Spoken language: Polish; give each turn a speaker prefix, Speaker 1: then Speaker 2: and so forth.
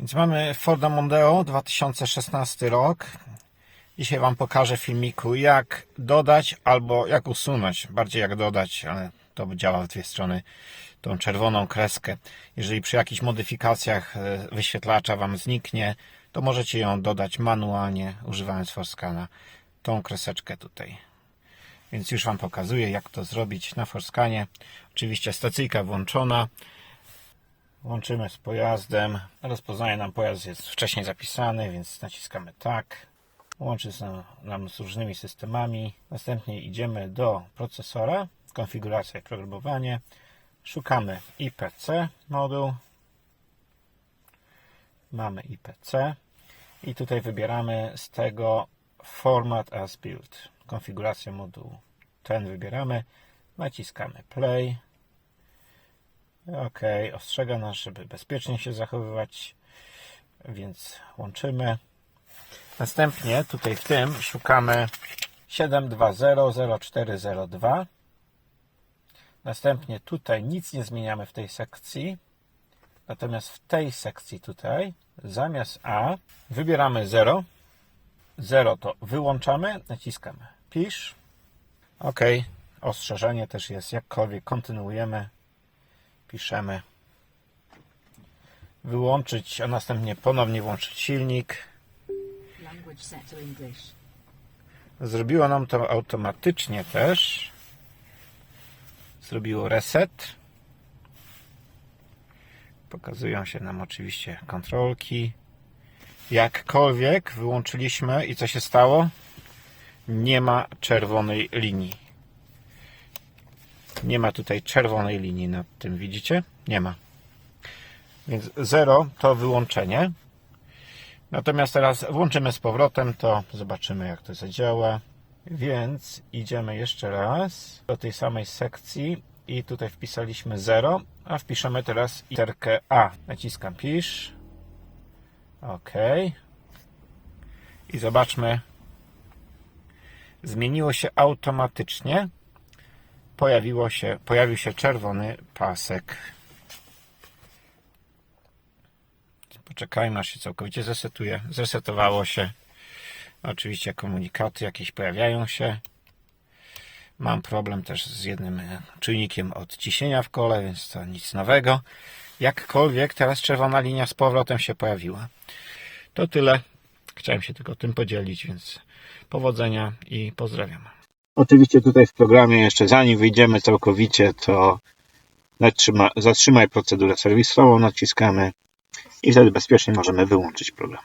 Speaker 1: Więc mamy Forda Mondeo 2016 rok. Dzisiaj Wam pokażę w filmiku jak dodać albo jak usunąć. Bardziej jak dodać, ale to działa w dwie strony. Tą czerwoną kreskę. Jeżeli przy jakichś modyfikacjach e, wyświetlacza Wam zniknie, to możecie ją dodać manualnie używając Forscana. Tą kreseczkę tutaj. Więc już Wam pokazuję jak to zrobić na Forscanie. Oczywiście stacyjka włączona. Łączymy z pojazdem. Rozpoznaje nam pojazd jest wcześniej zapisany, więc naciskamy tak. Łączy się nam z różnymi systemami. Następnie idziemy do procesora, konfiguracja i programowanie. Szukamy IPC moduł. Mamy IPC i tutaj wybieramy z tego Format as Build. Konfigurację modułu. Ten wybieramy. Naciskamy Play. Ok, ostrzega nas, żeby bezpiecznie się zachowywać, więc łączymy. Następnie tutaj w tym szukamy 7200402. Następnie tutaj nic nie zmieniamy w tej sekcji. Natomiast w tej sekcji tutaj zamiast A wybieramy 0. 0 to wyłączamy, naciskamy pisz. Ok, ostrzeżenie też jest, jakkolwiek kontynuujemy piszemy wyłączyć, a następnie ponownie włączyć silnik. Zrobiło nam to automatycznie też. Zrobiło reset. Pokazują się nam oczywiście kontrolki. Jakkolwiek wyłączyliśmy i co się stało? Nie ma czerwonej linii. Nie ma tutaj czerwonej linii nad tym, widzicie? Nie ma. Więc 0 to wyłączenie. Natomiast teraz włączymy z powrotem, to zobaczymy jak to zadziała. Więc idziemy jeszcze raz do tej samej sekcji i tutaj wpisaliśmy 0, a wpiszemy teraz literkę A. Naciskam pisz. OK. I zobaczmy. Zmieniło się automatycznie. Pojawiło się, pojawił się czerwony pasek. Poczekajmy aż się całkowicie zresetuje. Zresetowało się. Oczywiście komunikaty jakieś pojawiają się. Mam problem też z jednym e, czujnikiem od ciśnienia w kole, więc to nic nowego. Jakkolwiek teraz czerwona linia z powrotem się pojawiła. To tyle. Chciałem się tylko tym podzielić, więc powodzenia i pozdrawiam. Oczywiście tutaj w programie jeszcze zanim wyjdziemy całkowicie, to zatrzyma, zatrzymaj procedurę serwisową, naciskamy i wtedy bezpiecznie możemy wyłączyć program.